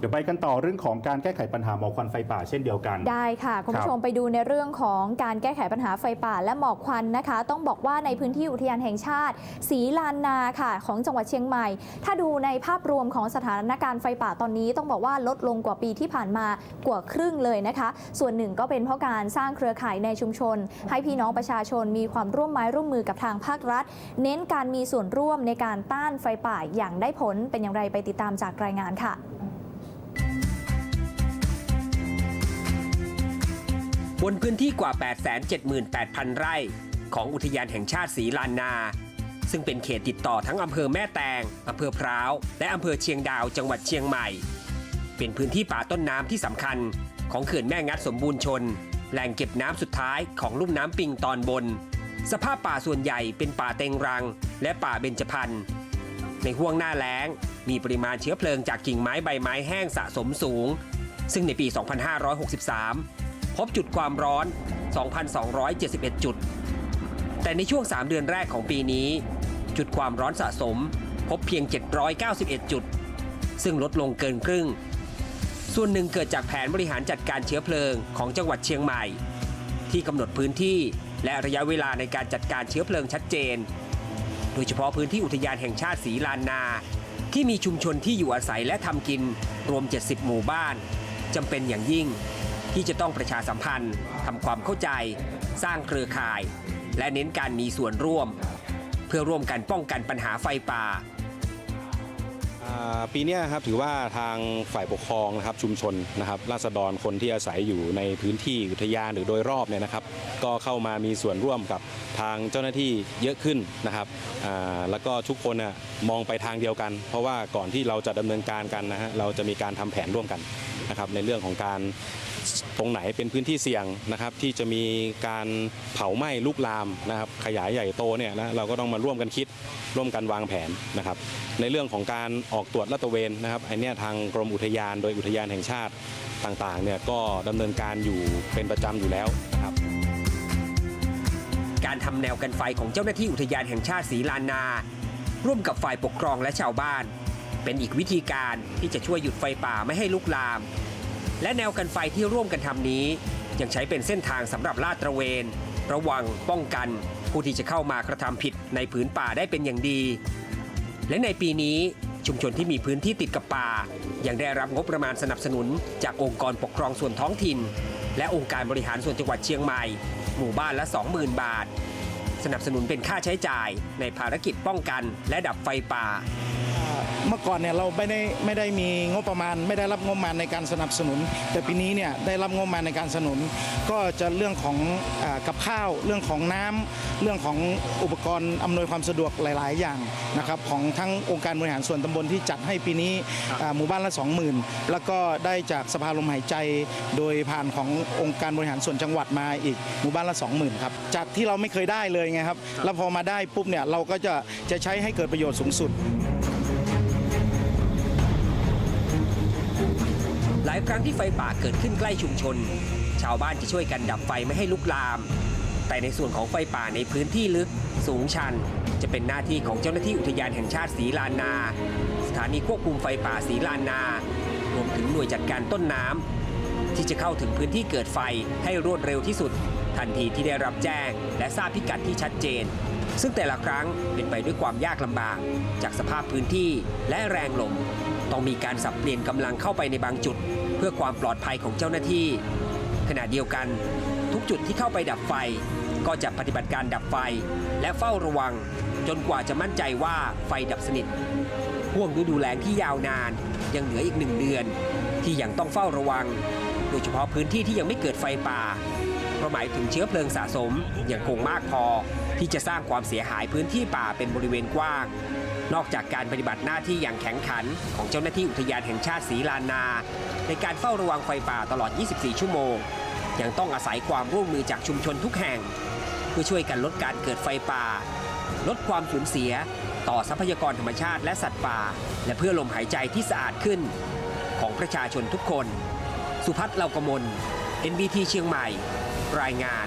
เดี๋ยวไปกันต่อเรื่องของการแก้ไขปัญหาหมอกควันไฟป่าเช่นเดียวกัน ได้ค่ะ คุณผู้ชมไปดูในเรื่องของการแก้ไขปัญหาไฟป่าและหมอกควันนะคะ ต้องบอกว่าในพื้นที่อุทยานแห่งชาติศรีลานนาค่ะ ของจังหวัดเชียงใหม่ ถ้าดูในภาพรวมของสถานการณ์ไฟป่าตอนนี้ ต้องบอกว่าลดลงกว่าปีที่ผ่านมากว่าครึ่งเลยนะคะ ส่วนหนึ่งก็เป็นเพราะการสร้างเครือข่ายในชุมชน ให้พี่น้องประชาชนมีความร่วมไม้ร่วมมือกับทางภาครัฐ เน้นการมีส่วนร่วมในการต้านไฟป่าอย่างได้ผลเป็นอย่างไรไปติดตามจากรายงานค่ะ บนพื้นที่กว่า 878,000 ไร่ ของอุทยานแห่งชาติศรีลานนา ซึ่งเป็นเขตติดต่อทั้งอำเภอแม่แตงอำเภอพร้าว และอำเภอเชียงดาวจังหวัดเชียงใหม่ เป็นพื้นที่ป่าต้นน้ำที่สำคัญ ของเขื่อนแม่งัดสมบูรณ์ชน แหล่งเก็บน้ำสุดท้ายของลุ่มน้ำปิงตอนบน สภาพป่าส่วนใหญ่เป็นป่าเต็งรัง และป่าเบญจพรรณในห่วงหน้าแล้งมีปริมาณเชื้อเพลิงจากกิ่งไม้ใบไม้แห้งสะสมสูง ซึ่งในปี 2563 บจุดความร้อน 2,271 จุด แต่ในช่วง 3 เดือนแรกของปีนี้ จุดความร้อนสะสม พบเพียง 791 จุด ซึ่งลดลงเกินครึ่ง ส่วนหนึ่งเกิดจากแผนบริหารจัดการเชื้อเพลิงของจังหวัดเชียงใหม่ ที่กำหนดพื้นที่และระยะเวลาในการจัดการเชื้อเพลิงชัดเจน โดยเฉพาะพื้นที่อุทยานแห่งชาติศรีลานนา ที่มีชุมชนที่อยู่อาศัยและทำกินรวม 70 หมู่บ้านจำเป็นอย่างยิ่ง ที่จะต้องประชาสัมพันธ์ทำความเข้าใจ สร้างเครือข่าย และเน้นการมีส่วนร่วม เพื่อร่วมกันป้องกันปัญหาไฟป่าปีนี้ครับถือว่าทางฝ่ายปกครองนะครับชุมชนนะครับราษฎรคนที่อาศัยอยู่ในพื้นที่อุทยานหรือโดยรอบเนี่ยนะครับ ก็เข้ามามีส่วนร่วมกับทางเจ้าหน้าที่เยอะขึ้นนะครับแล้วก็ทุกคนน่ะมองไปทางเดียวกัน เพราะว่าก่อนที่เราจะดำเนินการกันนะฮะเราจะมีการทำแผนร่วมกันนะครับในเรื่องของการ ตรงไหนเป็นพื้นที่เสี่ยงนะครับที่จะมีการเผาไหม้ลุกลามนะครับขยายใหญ่โตเนี่ยนะเราก็ต้องมาร่วมกันคิดร่วมกันวางแผนนะครับ ในเรื่องของการออกตรวจลาดตระเวนนะครับไอเนี้ยทางกรมอุทยานโดยอุทยานแห่งชาติต่างๆเนี่ยก็ดำเนินการอยู่เป็นประจำอยู่แล้วนะครับการทำแนวกันไฟของเจ้าหน้าที่อุทยานแห่งชาติศรีลานนา ร่วมกับฝ่ายปกครองและชาวบ้าน เป็นอีกวิธีการที่จะช่วยหยุดไฟป่าไม่ให้ลุกลาม และแนวกันไฟที่ร่วมกันทำนี้ ยังใช้เป็นเส้นทางสำหรับลาดตระเวน ระวังป้องกัน ผู้ที่จะเข้ามากระทำผิดในผืนป่าได้เป็นอย่างดี และในปีนี้ชุมชนที่มีพื้นที่ติดกับป่า ยังได้รับงบประมาณสนับสนุน จากองค์กรปกครองส่วนท้องถิ่น และองค์การบริหารส่วนจังหวัดเชียงใหม่ หมู่บ้านละ 20,000 บาท สนับสนุนเป็นค่าใช้จ่ายในภารกิจป้องกัน และดับไฟป่า เมื่อก่อนเนี่ยเราไม่ได้ไม่ได้มีงบประมาณ ไม่ได้รับงบประมาณในการสนับสนุน แต่ปีนี้เนี่ยได้รับงบประมาณในการสนับสนุน ก็จะเรื่องของอากับข้าว เรื่องของน้ำเรื่องของอุปกรณ์อำนวยความสะดวกหลาย ๆ อย่างนะครับของทั้งองค์การบริหารส่วนตำบลที่จัดให้ปีนี้อ่าหมู่บ้านละ 20,000 แล้วก็ได้จากสภาลมหายใจ โดยผ่านขององค์การบริหารส่วนจังหวัดมาอีกหมู่บ้านละ 20,000ครับจากที่เราไม่เคยได้เลยไงครับแล้วพอมาได้ปุ๊บเนี่ยเราก็จะจะใช้ให้เกิดประโยชน์สูงสุด ลายครั้งที่ไฟป่าเกิดขึ้นใกล้ชุมชน ชาวบ้านจะช่วยกันดับไฟไม่ให้ลุกลาม แต่ในส่วนของไฟป่าในพื้นที่ลึก สูงชัน จะเป็นหน้าที่ของเจ้าหน้าที่อุทยานแห่งชาติศรีลานนา สถานีควบคุมไฟป่าศรีลานนา รวมถึงหน่วยจัดการต้นน้ำที่จะเข้าถึงพื้นที่เกิดไฟให้รวดเร็วที่สุด ทันทีที่ได้รับแจ้ง และทราบพิกัดที่ชัดเจน ซึ่งแต่ละครั้งเป็นไปด้วยความยากลำบาก จากสภาพพื้นที่และแรงลม ต้องมีการสับเปลี่ยนกำลังเข้าไปในบางจุด เพื่อความปลอดภัยของเจ้าหน้าที่ ขณะเดียวกัน ทุกจุดที่เข้าไปดับไฟ ก็จะปฏิบัติการดับไฟ และเฝ้าระวัง จนกว่าจะมั่นใจว่าไฟดับสนิทห่วงฤดูแล้งที่ยาวนานยังเหลืออีกหนึ่งเดือน ที่ยังต้องเฝ้าระวัง โดยเฉพาะพื้นที่ที่ยังไม่เกิดไฟป่าเพราะหมายถึงเชื้อเพลิงสะสมยังคงมากพอ ที่จะสร้างความเสียหายพื้นที่ป่าเป็นบริเวณกว้าง นอกจากการปฏิบัติหน้าที่อย่างแข็งขัน ของเจ้าหน้าที่อุทยานแห่งชาติศรีลานา ในการเฝ้าระวังไฟป่าตลอด 24 ชั่วโมง ยังต้องอาศัยความร่วมมือจากชุมชนทุกแห่ง เพื่อช่วยกันลดการเกิดไฟป่า ลดความสูญเสีย ต่อทรัพยากรธรรมชาติและสัตว์ป่า และเพื่อลมหายใจที่สะอาดขึ้น ของประชาชนทุกคน สุพัฒน์เลากมล NBT เชียงใหม่ รายงาน